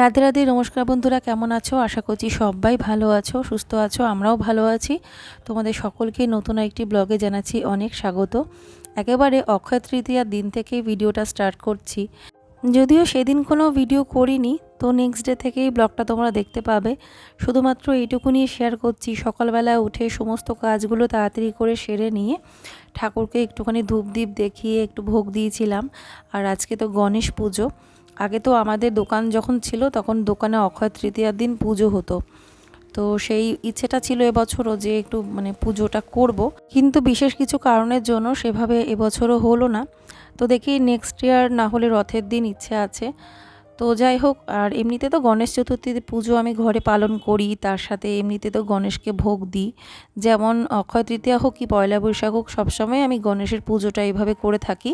রাধে রাধে, নমস্কার বন্ধুরা, কেমন আছো? আশা করছি সবাই ভালো আছো, সুস্থ আছো, আমরাও ভালো আছি। তোমাদের সকলকে নতুন একটি ব্লগে জানাচ্ছি অনেক স্বাগত। একেবারে অক্ষয় তৃতীয়ার দিন থেকে ভিডিওটা স্টার্ট করছি। যদিও সেদিন কোনো ভিডিও করিনি, তো নেক্সট ডে থেকেই ব্লগটা তোমরা দেখতে পাবে। শুধুমাত্র এইটুকুনি শেয়ার করছি। সকালবেলা উঠে সমস্ত কাজগুলো তাড়াতাড়ি করে সেরে নিয়ে ঠাকুরকে একটুখানি ধূপ দ্বীপ দেখিয়ে একটু ভোগ দিয়েছিলাম। আর আজকে তো গণেশ পুজো। আগে তো আমাদের দোকান যখন ছিল তখন দোকানে অক্ষয় তৃতীয়ার দিন পুজো হতো। তো সেই ইচ্ছেটা ছিল এবছরও যে একটু মানে পুজোটা করব। কিন্তু বিশেষ কিছু কারণের জন্য সেভাবে এবছরও হলো না। তো দেখি নেক্সট ইয়ার না হলে রথের দিন ইচ্ছে আছে। তো যাই হোক, আর এমনিতে তো গণেশ চতুর্থীতে পুজো আমি ঘরে পালন করি, তার সাথে এমনিতে তো গণেশকে ভোগ দিই। যেমন অক্ষয় তৃতীয়া হোক কি পয়লা বৈশাখ হোক সবসময় আমি গণেশের পুজোটা এইভাবে করে থাকি।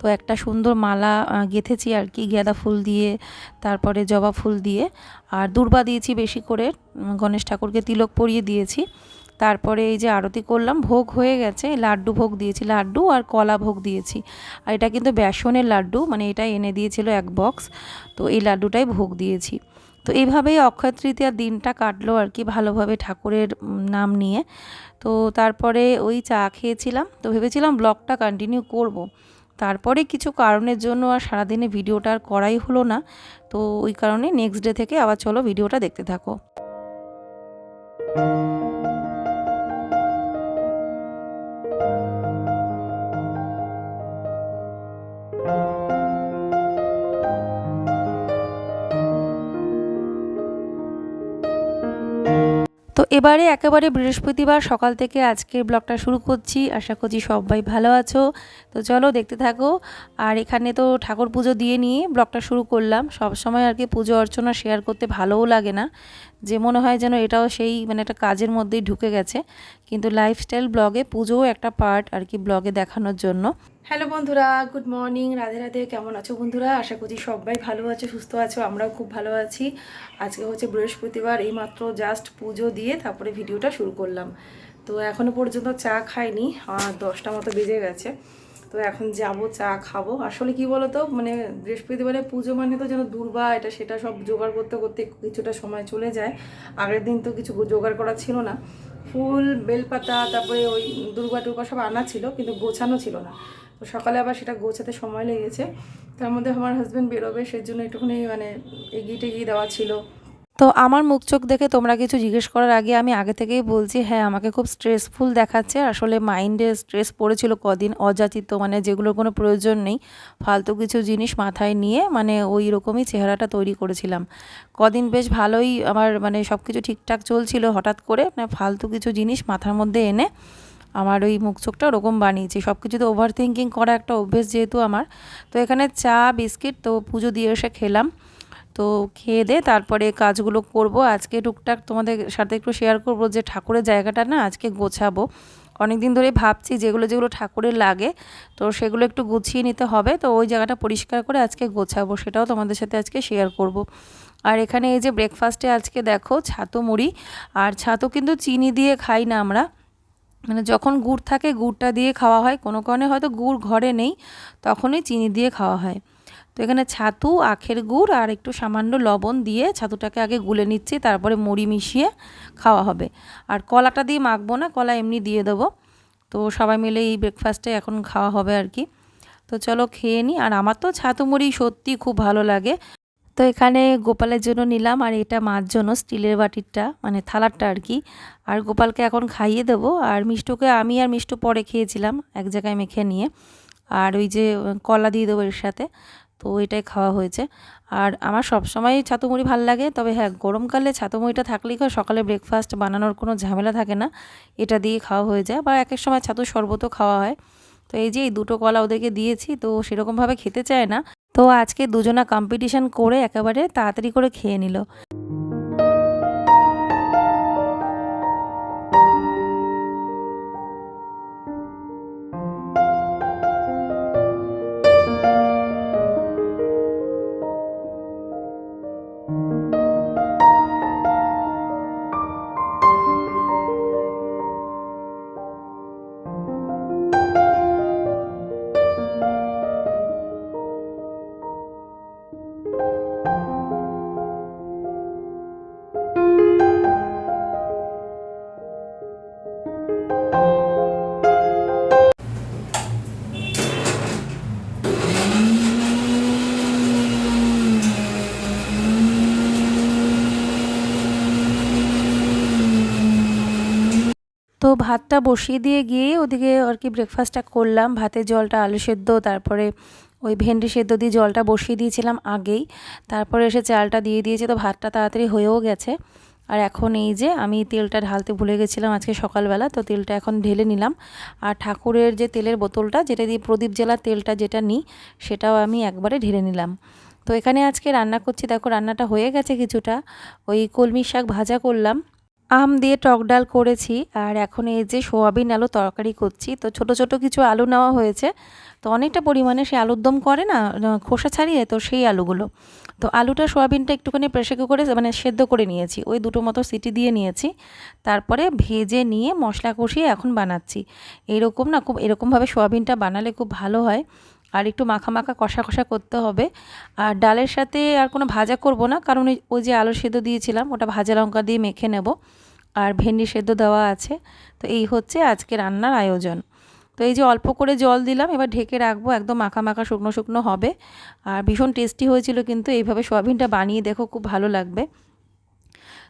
তো একটা সুন্দর মালা গেঁথেছি আর কি, গেঁদা ফুল দিয়ে, তারপরে জবা ফুল দিয়ে, আর দূর্বা দিয়েছি বেশি করে গণেশ ঠাকুরকে তিলক পরিয়ে দিয়েছি। তারপরে এই যে আরতি করলাম, ভোগ হয়ে গেছে, লাড্ডু ভোগ দিয়েছি, লাড্ডু আর কলা ভোগ দিয়েছি। আর এটা কিন্তু বেসনের লাড্ডু মানে এটা এনে দিয়েছিল এক বক্স, তো এই লাড্ডুটাই ভোগ দিয়েছি। তো এইভাবেই অক্ষয় তৃতীয়ার দিনটা কাটলো আর কি, ভালোভাবে ঠাকুরের নাম নিয়ে। তো তারপরে ওই চা খেয়েছিলাম, তো ভেবেছিলাম ব্লগটা কন্টিনিউ করব। তারপরে কিছু কারণের জন্য আর সারাদিনে ভিডিওটা আর করাই হলো না। তো ওই কারণে নেক্সট ডে থেকে আবার চলো ভিডিওটা দেখতে থাকো। এবারে একেবারে বৃহস্পতিবার সকাল থেকে আজকের ব্লগটা শুরু করছি। আশা করছি সবাই ভালো আছো। তো চলো দেখতে থাকো। আর এখানে তো ঠাকুর পুজো দিয়ে নিয়ে ব্লগটা শুরু করলাম। সব সময় আর কি পুজো অর্চনা শেয়ার করতে ভালোও লাগে না। যে মনে হয় যেন এটাও সেই মানে একটা কাজের মধ্যেই ঢুকে গেছে। কিন্তু লাইফস্টাইল ব্লগে পুজোও একটা পার্ট আর কি ব্লগে দেখানোর জন্য। হ্যালো বন্ধুরা গুড মর্নিং রাধে রাধে, কেমন আছো বন্ধুরা? আশা করছি সবাই ভালো আছো, সুস্থ আছো, আমরাও খুব ভালো আছি। আজকে হচ্ছে বৃহস্পতিবার, এইমাত্র জাস্ট পুজো দিয়ে তারপরে ভিডিওটা শুরু করলাম। তো এখনও পর্যন্ত চা খাইনি দশটা মতো বেজে গেছে। তো এখন যাব, চা খাব। আসলে কি বলো তো মানে বৃহস্পতিবারে পুজো মানে তো যেন দুর্বা, এটা সেটা সব জোগাড় করতে করতে কিছুটা সময় চলে যায়। আগের দিন তো কিছু জোগাড় করা ছিল না। ফুল, বেলপাতা, তারপরে ওই দুর্গা টুর্গা সব আনা ছিল, কিন্তু গোছানো ছিল না। তো সকালে আবার সেটা গোছাতে সময় লেগেছে। তার মধ্যে আমার হাজব্যান্ড বেরোবে, সেজন্য একটুখানি মানে এগিয়ে টেগিয়ে দেওয়া ছিল। তো আমার মুখ চোখ দেখে তোমরা কিছু জিজ্ঞেস করার আগে আমি আগে থেকেই বলছি হ্যাঁ আমাকে খুব স্ট্রেসফুল দেখাচ্ছে। আসলে মাইন্ডে স্ট্রেস পড়েছিল কদিন, অযাচিত মানে যেগুলোর কোনো প্রয়োজন নেই। ফালতু কিছু জিনিস মাথায় নিয়ে মানে ওই রকমই চেহারাটা তৈরি করেছিলাম। কদিন বেশ ভালোই আমার মানে সব কিছু ঠিকঠাক চলছিল হঠাৎ করে মানে ফালতু কিছু জিনিস মাথার মধ্যে এনে আমার ওই মুখ চোখটা ওরকম বানিয়েছি। সব কিছুতে ওভার থিঙ্কিং করা একটা অভ্যেস যেহেতু আমার। তো এখানে চা, বিস্কিট, তো পুজো দিয়ে এসে খেলাম। তো খেয়ে দে, তারপরে কাজগুলো করব। আজকে টুকটাক তোমাদের সাথে একটু শেয়ার করব যে ঠাকুরের জায়গাটা না আজকে গোছাবো। অনেক দিন ধরে ভাবছি যেগুলো যেগুলো ঠাকুরের লাগে, তো সেগুলো একটু গুছিয়ে নিতে হবে। তো ওই জায়গাটা পরিষ্কার করে আজকে গোছাবো, সেটাও তোমাদের সাথে আজকে শেয়ার করব। আর এখানে এই যে ব্রেকফাস্টে আজকে দেখো ছাতু মুড়ি, আর ছাতু কিন্তু চিনি দিয়ে খাই না আমরা। মানে যখন গুড় থাকে গুড়টা দিয়ে খাওয়া হয়, কোনো কারণে হয়তো গুড় ঘরে নেই, তখনই চিনি দিয়ে খাওয়া হয়। তো এখানে ছাতু, আখের গুড় আর একটু সামান্য লবণ দিয়ে ছাতুটাকে আগে গুলে নিচ্ছি, তারপরে মুড়ি মিশিয়ে খাওয়া হবে। আর কলাটা দিয়ে মাখবো না, কলা এমনি দিয়ে দেবো। তো সবাই মিলে এই ব্রেকফাস্টে এখন খাওয়া হবে আর কি। তো চলো খেয়ে নিই আর আমার তো ছাতু মুড়ি সত্যি খুব ভালো লাগে। তো এখানে গোপালের জন্য নিলাম আর এটা মার জন্য স্টিলের বাটিরটা মানে থালারটা আর কি। আর গোপালকে এখন খাইয়ে দেবো। আর মিষ্টুকে আমি আর মিষ্টু পরে খেয়েছিলাম, এক জায়গায় মেখে নিয়ে। আর ওই যে কলা দিয়ে দেবো এর সাথে। তো এটাই খাওয়া হয়েছে। আর আমার সবসময় ছাতু মুড়ি ভালো লাগে, তবে হ্যাঁ গরমকালে ছাতু মুড়িটা থাকলেই সকালে ব্রেকফাস্ট বানানোর কোনো ঝামেলা থাকে না, এটা দিয়ে খাওয়া হয়ে যায়। বা এক এক সময় ছাতু শরবতও খাওয়া হয়। তো এই যে এই দুটো কলা ওদেরকে দিয়েছি, তো সেরকমভাবে খেতে চায় না। তো আজকে দুজনা কম্পিটিশান করে একেবারে তাড়াতাড়ি করে খেয়ে নিল। ভাতটা বসিয়ে দিয়ে গিয়ে ওদিকে আর কি ব্রেকফাস্টটা করলাম। ভাতের জলটা, আলু সেদ্ধ, তারপরে ওই ভেন্ডি সেদ্ধ দিয়ে জলটা বসিয়ে দিয়েছিলাম আগেই। তারপরে এসে চালটা দিয়ে দিয়েছে, তো ভাতটা তাড়াতাড়ি হয়েও গেছে। আর এখন এই যে আমি তেলটা ঢালতে ভুলে গেছিলাম আজকে সকালবেলা, তো তেলটা এখন ঢেলে নিলাম। আর ঠাকুরের যে তেলের বোতলটা, যেটা দিয়ে প্রদীপ জেলার তেলটা যেটা নিই সেটাও আমি একবারে ঢেলে নিলাম। তো এখানে আজকে রান্না করছি, দেখো রান্নাটা হয়ে গেছে কিছুটা। ওই কলমি শাক ভাজা করলাম। আম দিয়ে টক ডাল করেছি আর এখন এই যে সোয়াবিন আলু তরকারি করছি। তো ছোট ছোট কিছু আলু নেওয়া হয়েছে। তো অনেকটা পরিমাণে সে আলুর দম করে না খোসা ছাড়িয়ে তো সেই আলুগুলো। তো আলুটা, সোয়াবিনটা একটুখানি প্রেশার কুকারে মানে সেদ্ধ করে নিয়েছি। ওই দুটো মতো সিটি দিয়ে নিয়েছি। তারপরে ভেজে নিয়ে মশলা কষিয়ে এখন বানাচ্ছি। এরকম না, খুব এরকমভাবে সোয়াবিনটা বানালে খুব ভালো হয়। আর একটু মাখা মাখা কষা কষা করতে হবে। আর ডালের সাথে আর কোনো ভাজা করব না, কারণ ওই যে আলু সেদ্ধ দিয়েছিলাম, ওটা ভাজা লঙ্কা দিয়ে মেখে নেব। আর ভেন্ডি সেদ্ধ দেওয়া আছে। তো এই হচ্ছে আজকে রান্নার আয়োজন। তো এই যে অল্প করে জল দিলাম, এবার ঢেকে রাখব, একদম মাখা মাখা শুকনো শুকনো হবে। আর ভীষণ টেস্টি হয়েছিল কিন্তু, এইভাবে সোয়াবিনটা বানিয়ে দেখো, খুব ভালো লাগবে।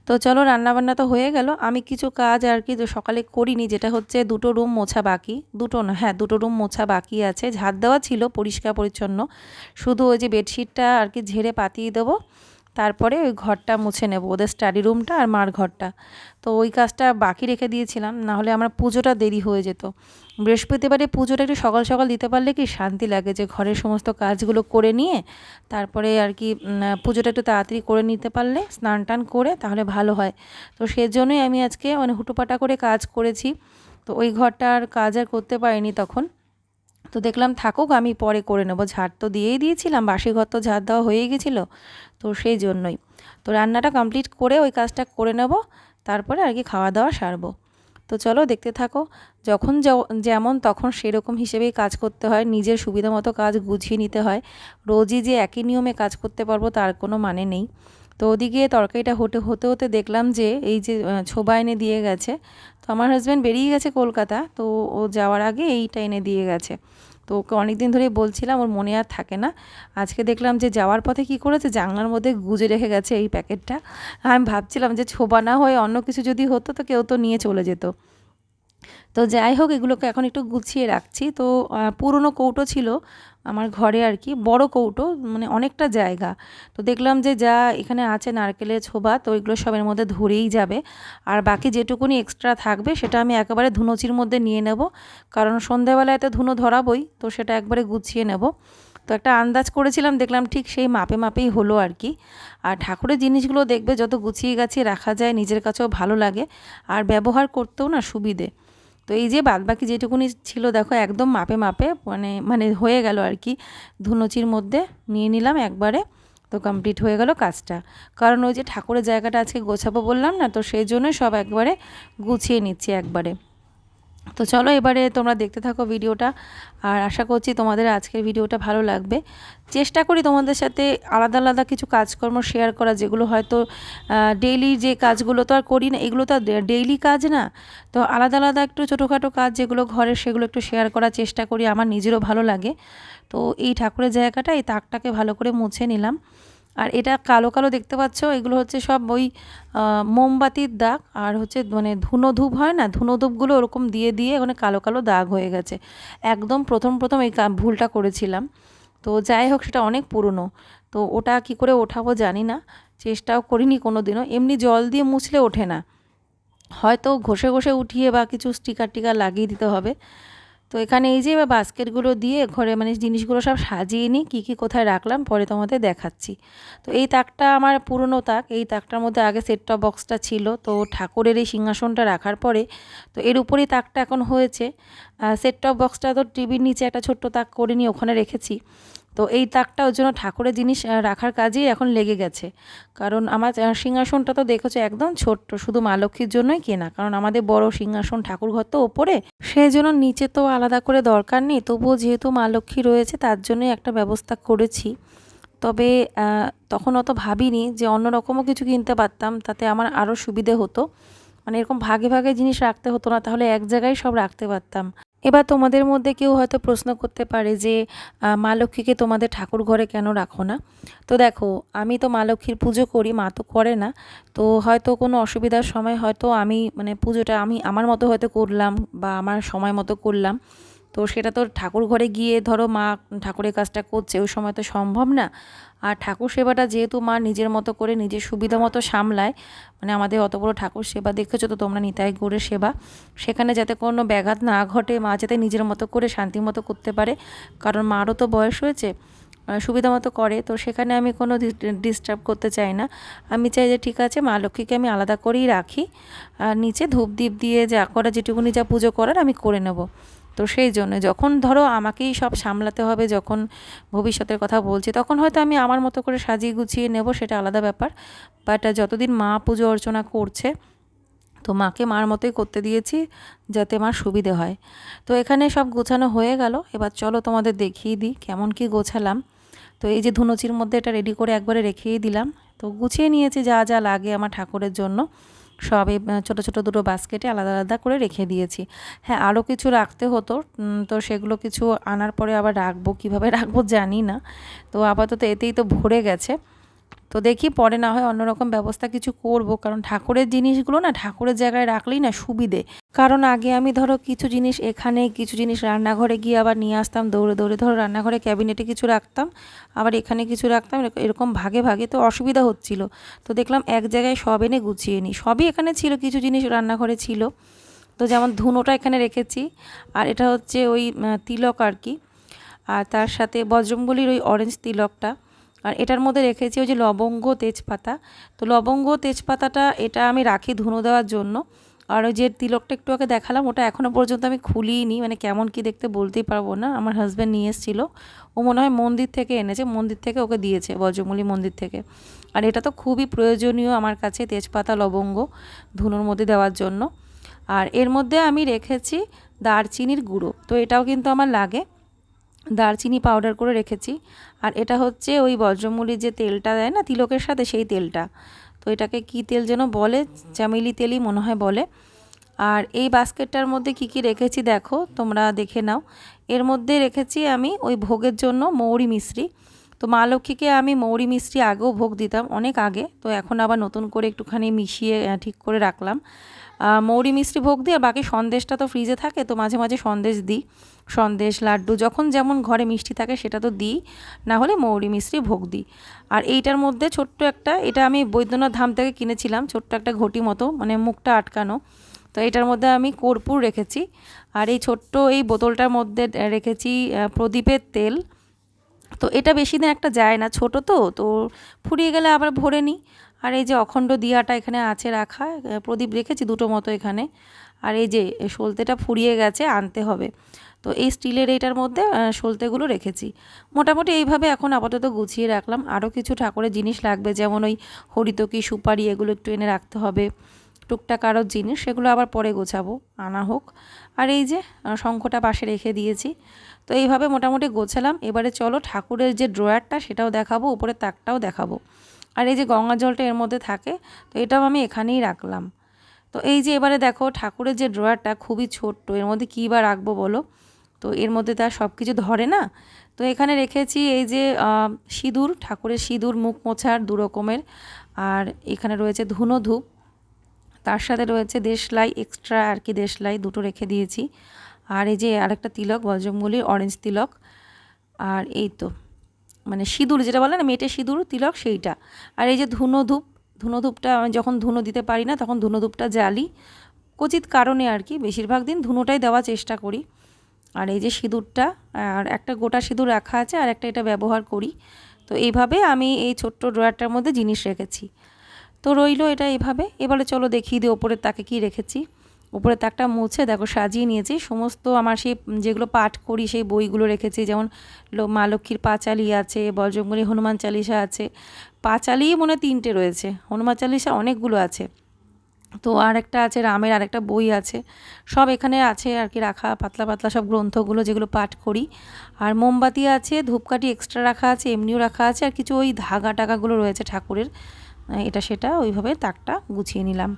তো চলো রান্নাবান্না তো হয়ে গেল। আমি কিছু কাজ আর কি সকালে করিনি, যেটা হচ্ছে দুটো রুম মোছা বাকি। দুটো না হ্যাঁ দুটো রুম মোছা বাকি আছে। ঝাড় দেওয়া ছিল পরিষ্কার পরিচ্ছন্ন। শুধু ওই যে বেডশিটটা আর কি ঝেড়ে পাতিয়ে দেবো। তারপরে ওই ঘরটা মুছে নেব, ওদের স্টাডি রুমটা আর মার ঘরটা। তো ওই কাজটা বাকি রেখে দিয়েছিলাম, নাহলে আমার পুজোটা দেরি হয়ে যেত। বৃহস্পতিবারে পুজোটা একটু সকাল সকাল দিতে পারলে কি শান্তি লাগে যে ঘরের সমস্ত কাজগুলো করে নিয়ে, তারপরে আর কি পুজোটা একটু তাড়াতাড়ি করে নিতে পারলে, স্নান টান করে তাহলে ভালো হয়। তো সেজন্যই আমি আজকে মানে হুটোপাটা করে কাজ করেছি। তো ওই ঘরটা আর কাজ আর করতে পারিনি তখন। তো দেখলাম থাকুক, আমি পরে করে নেব। ঝাড় তো দিয়েই দিয়েছিলাম বাসি ঘর তো ঝাড় দেওয়া হয়েই গেছিল, তো সেই জন্যই। তো রান্নাটা কমপ্লিট করে ওই কাজটা করে নেব, তারপরে আর কি খাওয়া দাওয়া সারবো। তো চলো দেখতে থাকো, যখন যেমন তখন সেরকম হিসেবেই কাজ করতে হয়, নিজের সুবিধা মতো কাজ গুছিয়ে নিতে হয়। রোজই যে একই নিয়মে কাজ করতে পারব, তার কোনো মানে নেই। তো ওদিকে তরকারিটা হতে হতে হতে দেখলাম যে এই যে ছোবা এনে দিয়ে গেছে। তো আমার হাজব্যান্ড বেরিয়ে গেছে কলকাতা, তো ও যাওয়ার আগে এইটা এনে দিয়ে গেছে। তো ওকে অনেক দিন ধরেই বলছিলাম, ওর মনে আর থাকে না। আজকে দেখলাম যে যাওয়ার পথে কি করেছে, জানলার মধ্যে গুজে রেখে গেছে এই প্যাকেটটা। আমি ভাবছিলাম যে ছোবা না হয়ে অন্য কিছু যদি হতো তো কেউ তো নিয়ে চলে যেত। তো যাই হোক, এগুলোকে এখন একটু গুছিয়ে রাখছি। তো পুরনো কৌটো ছিল আমার ঘরে আর কি, বড় কৌটো মানে অনেকটা জায়গা। তো দেখলাম যে যা এখানে আছে নারকেলের ছোবা, তো ওইগুলো সবের মধ্যে ধরেই যাবে। আর বাকি যেটুকুনি এক্সট্রা থাকবে, সেটা আমি একেবারে ধুনোচির মধ্যে নিয়ে নেব। কারণ সন্ধ্যাবেলায় তো ধুনো ধরাবই, তো সেটা একবারে গুছিয়ে নেব। তো একটা আন্দাজ করেছিলাম, দেখলাম ঠিক সেই মাপে মাপেই হলো আর কি। আর ঠাকুরের জিনিসগুলো দেখবে, যত গুছিয়ে গাছিয়ে রাখা যায়, নিজের কাছেও ভালো লাগে। আর ব্যবহার করতেও না সুবিধে। তো এই যে বাদবাকি যেটুকুনি ছিল, দেখো একদম মাপে মাপে মানে মানে হয়ে গেল আর কি। ধুনুচির মধ্যে নিয়ে নিলাম একবারে, তো কমপ্লিট হয়ে গেল কাজটা। কারণ ওই যে ঠাকুরের জায়গাটা আজকে গোছাবো বললাম না, তো সেই জন্যই সব একবারে গুছিয়ে নিচ্ছি একবারে। তো চলো এবারে তোমরা দেখতে থাকো ভিডিওটা। আর আশা করছি তোমাদের আজকের ভিডিওটা ভালো লাগবে। চেষ্টা করি তোমাদের সাথে আলাদা আলাদা কিছু কাজকর্ম শেয়ার করা, যেগুলো হয়তো ডেইলি যে কাজগুলো তো আর করি না, এগুলো তো ডেইলি কাজ না। তো আলাদা আলাদা একটু ছোটোখাটো কাজ যেগুলো ঘরের সেগুলো একটু শেয়ার করার চেষ্টা করি, আমার নিজেরও ভালো লাগে। তো এই ঠাকুরের জায়গাটা, এই তাকটাকে ভালো করে মুছে নিলাম। আর এটা কালো কালো দেখতে পাচ্ছ, এগুলো হচ্ছে সব ওই মোমবাতির দাগ, আর হচ্ছে মানে ধুনো ধূপ হয় না, ধুনো ধূপগুলো ওরকম দিয়ে দিয়ে ওখানে কালো কালো দাগ হয়ে গেছে। একদম প্রথম প্রথম এই ভুলটা করেছিলাম। তো যাই হোক, সেটা অনেক পুরনো। তো ওটা কি করে ওঠাবো জানি না, চেষ্টাও করিনি কোনো দিনও এমনি জল দিয়ে মুছলে ওঠে না। হয়তো ঘষে ঘষে উঠিয়ে বা কিছু স্টিকার টিকার লাগিয়ে দিতে হবে। তো এখানে এই যে বাস্কেটগুলো দিয়ে ঘরে মানে জিনিসগুলো সব সাজিয়ে নিই, কী কী কোথায় রাখলাম পরে তোমাদের দেখাচ্ছি। তো এই তাকটা আমার পুরনো তাক, এই তাকটার মধ্যে আগে সেট বক্সটা ছিল, তো ঠাকুরের এই সিংহাসনটা রাখার পরে তো এর উপরেই তাকটা এখন হয়েছে। সেট টপ বক্সটা তো টিভির নিচে একটা ছোট্ট তাক করে নিয়ে ওখানে রেখেছি। তো এই তাকটা ওর জন্য ঠাকুরের জিনিস রাখার কাজেই এখন লেগে গেছে। কারণ আমার সিংহাসনটা তো দেখেছ, একদম ছোট্ট, শুধু মা লক্ষ্মীর জন্যই কেনা। কারণ আমাদের বড় সিংহাসন ঠাকুর ঘর তো ওপরে। সেই জন্য নিচে তো আলাদা করে দরকার নেই। তবুও যেহেতু মা লক্ষ্মী রয়েছে, তার জন্যই একটা ব্যবস্থা করেছি। তবে তখন অত ভাবিনি যে অন্য রকমও কিছু কিনতে পারতাম, তাতে আমার আরও সুবিধে হতো। মানে এরকম ভাগে ভাগে জিনিস রাখতে হতো না, তাহলে এক জায়গায় সব রাখতে পারতাম। এবার তোমাদের মধ্যে কেউ হয়তো প্রশ্ন করতে পারে যে মা লক্ষ্মীকে তোমাদের ঠাকুর ঘরে কেন রাখো না? তো দেখো, আমি তো মা লক্ষ্মীর পুজো করি, মা তো করে না। তো হয়তো কোনো অসুবিধার সময় হয়তো আমি মানে পুজোটা আমি আমার মতো হয়তো করলাম বা আমার সময় মতো করলাম। তো সেটা তো ঠাকুর ঘরে গিয়ে ধরো মা ঠাকুরের কাজটা করছে, ওই সময় তো সম্ভব না। আর ঠাকুর সেবাটা যেহেতু মা নিজের মতো করে নিজের সুবিধা মতো সামলায় মানে আমাদের অত বড় ঠাকুর সেবা দেখেছ তো তোমরা নিতাই করে সেবা, সেখানে যাতে কোনো ব্যাঘাত না ঘটে, মা যাতে নিজের মতো করে শান্তি মতো করতে পারে, কারণ মারও তো বয়স হয়েছে সুবিধা মতো করে, তো সেখানে আমি কোনো ডিস্টার্ব করতে চাই না। আমি চাই যে ঠিক আছে, মা লক্ষ্মীকে আমি আলাদা করেই রাখি, আর নিচে ধূপ দ্বীপ দিয়ে যা করা, যেটুকুনি যা পুজো করার আমি করে নেব। তো সেই জন্য যখন ধরো আমাকেই সব সামলাতে হবে, যখন ভবিষ্যতের কথা বলছি, তখন হয়তো আমি আমার মতো করে সাজিয়ে গুছিয়ে নেব, সেটা আলাদা ব্যাপার। বাট যতদিন মা পুজো অর্চনা করছে, তো মাকে মার মতোই করতে দিয়েছি, যাতে মার সুবিধে হয়। তো এখানে সব গোছানো হয়ে গেল, এবার চলো তোমাদের দেখিয়ে দিই কেমন কি গোছালাম। তো এই যে ধুনুচির মধ্যে এটা রেডি করে একবারে রেখেই দিলাম। তো গুছিয়ে নিয়েছি যা যা লাগে আমার ঠাকুরের জন্য। সব ছোটো ছোটো দুটো বাস্কেটে আলাদা আলাদা করে রেখে দিয়েছি। হ্যাঁ আরও কিছু রাখতে হতো তো সেগুলো কিছু আনার পরে আবার রাখব, কীভাবে রাখব জানি না। তো আপাতত এতেই তো ভরে গেছে। তো দেখি পরে না হয় অন্যরকম ব্যবস্থা কিছু করব, কারণ ঠাকুরের জিনিসগুলো না ঠাকুরের জায়গায় রাখলেই না সুবিধে। কারণ আগে আমি ধরো কিছু জিনিস এখানে কিছু জিনিস রান্নাঘরে গিয়ে আবার নিয়ে আসতাম, দৌড়ে দৌড়ে ধরো রান্নাঘরে ক্যাবিনেটে কিছু রাখতাম, আবার এখানে কিছু রাখতাম এরকম ভাগে ভাগে তো অসুবিধা হচ্ছিল। তো দেখলাম এক জায়গায় সব এনে গুছিয়ে নিই। সবই এখানে ছিল, কিছু জিনিস রান্নাঘরে ছিল। তো যেমন ধুনোটা এখানে রেখেছি, আর এটা হচ্ছে ওই তিলক আর কি। আর তার সাথে বজ্রমবলির ওই অরেঞ্জ তিলকটা। আর এটার মধ্যে রেখেছি ওই যে লবঙ্গ তেজপাতা। তো লবঙ্গ তেজপাতাটা এটা আমি রাখি ধুনো দেওয়ার জন্য। আর ওই যে তিলকটা একটু আগে দেখালাম, ওটা এখনও পর্যন্ত আমি খুলিনি। মানে কেমন কি দেখতে বলতেই পারব না। আমার হাজব্যান্ড নিয়ে এসেছিল। ও মনে হয় মন্দির থেকে এনেছে, মন্দির থেকে ওকে দিয়েছে বজ্রমূলী মন্দির থেকে। আর এটা তো খুবই প্রয়োজনীয় আমার কাছে, তেজপাতা, লবঙ্গ ধুনোর মধ্যে দেওয়ার জন্য। আর এর মধ্যে আমি রেখেছি দারচিনির গুঁড়ো। তো এটাও কিন্তু আমার লাগে। দারচিনি পাউডার করে রেখেছি। আর এটা হচ্ছে ওই বজ্রমূলির যে তেলটা দেয় না, তিলকের সাথে সেই তেলটা। তো এটাকে কি তেল যেন বলে চামেলি তেলই মনে হয় বলে। আর এই বাস্কেটটার মধ্যে কি কি রেখেছি দেখো, তোমরা দেখে নাও। এর মধ্যে রেখেছি আমি ওই ভোগের জন্য মৌরি মিশ্রি। তো মা লক্ষ্মীকে আমি মৌরি মিশ্রি আগেও ভোগ দিতাম, অনেক আগে। তো এখন আবার নতুন করে একটুখানি মিশিয়ে ঠিক করে রাখলাম। মৌরি মিশ্রি ভোগ দিই, আর বাকি সন্দেশটা তো ফ্রিজে থাকে, তো মাঝে মাঝে সন্দেশ দিই। সন্দেশ, লাড্ডু, যখন যেমন ঘরে মিষ্টি থাকে সেটা তো দিই, না হলে মৌরি মিশ্রি ভোগ দিই। আর এইটার মধ্যে ছোট্ট একটা, এটা আমি বৈদ্যনাথ ধাম থেকে কিনেছিলাম, ছোট্ট একটা ঘটি মতো মানে মুখটা আটকানো। তো এটার মধ্যে আমি কর্পূর রেখেছি আর এই ছোট্ট এই বোতলটার মধ্যে রেখেছি প্রদীপের তেল। তো এটা বেশি দিন একটা যায় না, ছোট তো তো ফুরিয়ে গেলে আবার ভরে নিই। আর এই যে অখণ্ড দিয়াটা এখানে আছে রাখা প্রদীপ রেখেছি দুটো মতো এখানে। আর এই যে সলতেটা ফুরিয়ে গেছে, আনতে হবে। তো এই স্টিলের এইটার মধ্যে সলতেগুলো রেখেছি। মোটামুটি এইভাবে এখন আপাতত গুছিয়ে রাখলাম। আরও কিছু ঠাকুরের জিনিস লাগবে, যেমন ওই হরিতকি, সুপারি, এগুলো একটু এনে রাখতে হবে। টুকটাক আরও জিনিস, সেগুলো আবার পরে গোছাবো, আনা হোক। আর এই যে শঙ্খটা পাশে রেখে দিয়েছি। তো এইভাবে মোটামুটি গোছালাম। এবারে চলো ঠাকুরের যে ড্রয়ারটা, সেটাও দেখাবো উপরে তাকটাও দেখাবো। আর এই যে গঙ্গা জলটা এর মধ্যে থাকে, তো এটাও আমি এখানেই রাখলাম। তো এই যে এবারে দেখো, ঠাকুরের যে ড্রয়ারটা খুবই ছোট্ট, এর মধ্যে কী বা রাখব বলো? তো এর মধ্যে তার সব কিছু ধরে না? তো এখানে রেখেছি এই যে সিঁদুর, ঠাকুরের সিঁদুর, মুখ মোছার দু রকমের। আর এখানে রয়েছে ধুনো ধূপ। তার সাথে রয়েছে দেশলাই, এক্সট্রা আর কি দেশলাই, দুটো রেখে দিয়েছি। আর এই যে আরেকটা তিলক বজ্রমূলির অরেঞ্জ তিলক। আর এই তো মানে সিঁদুর যেটা বলে না, মেটে সিঁদুর, তিলক সেইটা। আর এই যে ধুনো ধূপ, ধুনো ধূপটা আমি যখন ধুনো দিতে পারি না, তখন ধুনো ধূপটা জ্বালি। কচিত কারণে আর কি, বেশিরভাগ দিন ধুনোটাই দেওয়ার চেষ্টা করি। আর এই যে সিঁদুরটা, আর একটা গোটা সিঁদুর রাখা আছে আর একটা এটা ব্যবহার করি। তো এইভাবে আমি এই ছোট্ট ড্রয়ারটার মধ্যে জিনিস রেখেছি। তো রইল এটা এভাবে। এবারে চলো দেখিয়ে দিই ওপরের তাকে কি রেখেছি। উপরের তাকটা মুছে দেখো সাজিয়ে নিয়েছি। সমস্ত আমার সেই যেগুলো পাঠ করি সেই বইগুলো রেখেছি। যেমন মা লক্ষ্মীর পাঁচালি আছে বজ্রঙ্গলী হনুমান চালিসা আছে। পাঁচালি মনে তিনটে রয়েছে। হনুমান চালিসা অনেকগুলো আছে। তো আর একটা আছে রামের আর একটা বই আছে। সব এখানে আছে আর কি রাখা, পাতলা পাতলা সব গ্রন্থগুলো যেগুলো পাঠ করি। আর মোমবাতি আছে, ধূপকাঠি এক্সট্রা রাখা আছে, এমনিও রাখা আছে, আর কিছু ওই ধাগা টাকাগুলো রয়েছে ঠাকুরের। এটা সেটা, ওইভাবে তাকটা গুছিয়ে নিলাম।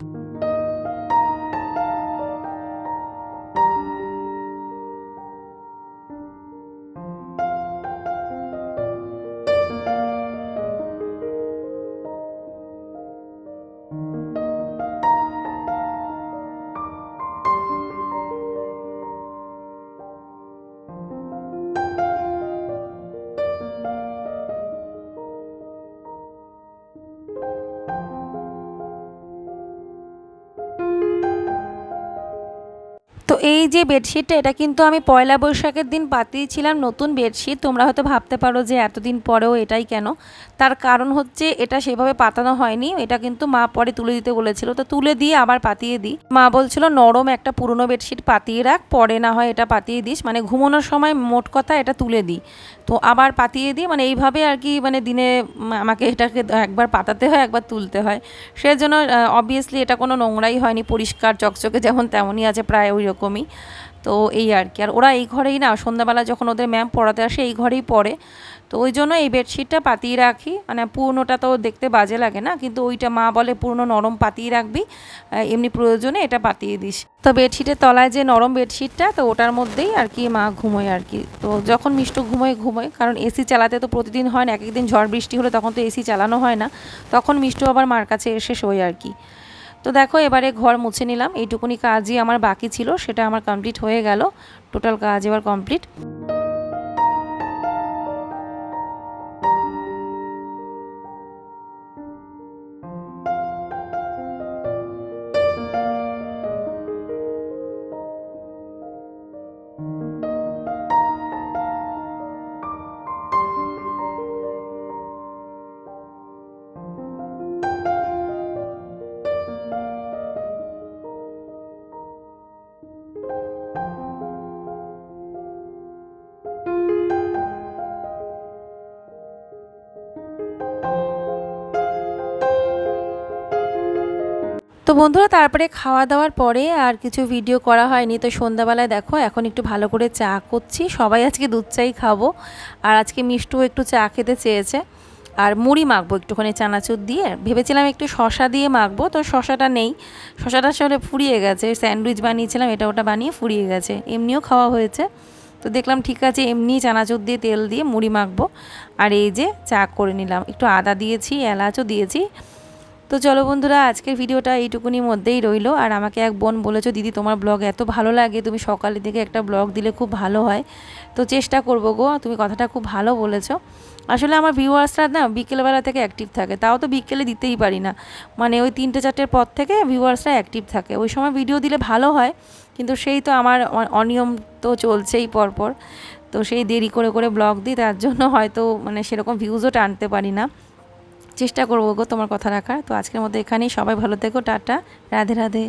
এই যে বেডশিটটা, এটা কিন্তু আমি পয়লা বৈশাখের দিন পাতিয়েছিলাম নতুন বেডশিট। তোমরা হয়তো ভাবতে পারো যে এতদিন পরেও এটাই কেন? তার কারণ হচ্ছে এটা সেভাবে পাতানো হয়নি। এটা কিন্তু মা পরে তুলে দিতে বলেছিল। তো তুলে দিয়ে আবার পাতিয়ে দিই। মা বলছিল, নরম একটা পুরনো বেডশিট পাতিয়ে রাখ। পরে না হয় এটা পাতিয়ে দিস। মানে ঘুমানোর সময় মোট কথা এটা তুলে দিই। তো আবার পাতিয়ে দিই। মানে এইভাবে আর কি মানে দিনে আমাকে এটাকে একবার পাতাতে হয়, একবার তুলতে হয়। সেজন্য অবভিয়াসলি এটা কোনো নোংরাই হয়নি। পরিষ্কার, চকচকে যেমন তেমনই আছে, প্রায় ওই রকমই তো এই আর কি। আর ওরা এই ঘরেই না, সন্ধ্যাবেলা যখন ওদের ম্যাম পড়াতে আসে, এই ঘরেই পড়ে। তো ওই জন্য এই বেডশিটটা পাতিয়ে রাখি। মানে পুরনোটা তো দেখতে বাজে লাগে না, কিন্তু ওইটা মা বলে পুরনো নরম পাতিয়ে রাখবি। এমনি প্রয়োজনে এটা পাতিয়ে দিস। তো বেডশিটের তলায় যে নরম বেডশিটটা, তো ওটার মধ্যেই আর কি মা ঘুমোয় আর কি। তো যখন মিষ্ট ঘুমোয় ঘুমোয়, কারণ এসি চালাতে তো প্রতিদিন হয় না এক একদিন ঝড় বৃষ্টি হলে তখন তো এসি চালানো হয় না। তখন মিষ্টু আবার মার কাছে এসে শোয় আর কি। তো দেখো, এবারে ঘর মুছে নিলাম। এইটুকুনি কাজই আমার বাকি ছিল, সেটা আমার কমপ্লিট হয়ে গেল। টোটাল কাজ এবার কমপ্লিট তো বন্ধুরা, তারপরে খাওয়া দাওয়ার পরে আর কিছু ভিডিও করা হয়নি। তো সন্ধ্যাবেলায় দেখো, এখন একটু ভালো করে চা করছি। সবাই আজকে দুধ চাই খাব। আর আজকে মিষ্টু একটু চা খেতে চেয়েছে। আর মুড়ি মাখবো একটুখানি চানাচুর দিয়ে। ভেবেছিলাম একটু শশা দিয়ে মাখবো, তো শশাটা নেই। শশাটা আসলে ফুরিয়ে গেছে। স্যান্ডউইচ বানিয়েছিলাম, এটা ওটা বানিয়ে ফুরিয়ে গেছে। এমনিও খাওয়া হয়েছে। তো দেখলাম, ঠিক আছে, এমনি চানাচুর দিয়ে তেল দিয়ে মুড়ি মাখবো। আর এই যে চা করে নিলাম। একটু আদা দিয়েছি, এলাচও দিয়েছি। তো চলো বন্ধুরা, আজকের ভিডিওটা এইটুকুনির মধ্যেই রইল। আর আমাকে এক বোন বলেছ, দিদি, তোমার ব্লগ এত ভালো লাগে, তুমি সকালে থেকে একটা ব্লগ দিলে খুব ভালো হয়। তো চেষ্টা করব গো, তুমি কথাটা খুব ভালো বলেছ। আসলে আমার ভিউয়ার্সরা না বিকেলবেলা থেকে অ্যাক্টিভ থাকে, তাও তো বিকেলে দিতেই পারি না। মানে ওই তিনটে চারটের পর থেকে ভিউয়ার্সরা অ্যাক্টিভ থাকে। ওই সময় ভিডিও দিলে ভালো হয়, কিন্তু সেই তো আমার অনিয়ম তো চলছেই পরপর। তো সেই দেরি করে করে ব্লগ দিই, তার জন্য হয়তো মানে সেরকম ভিউজও টানতে পারি না। চেষ্টা করব গো তোমার কথা রাখার। তো আজকের মধ্যে এখানেই সবাই ভালো থেকো, টাটা, রাধে রাধে।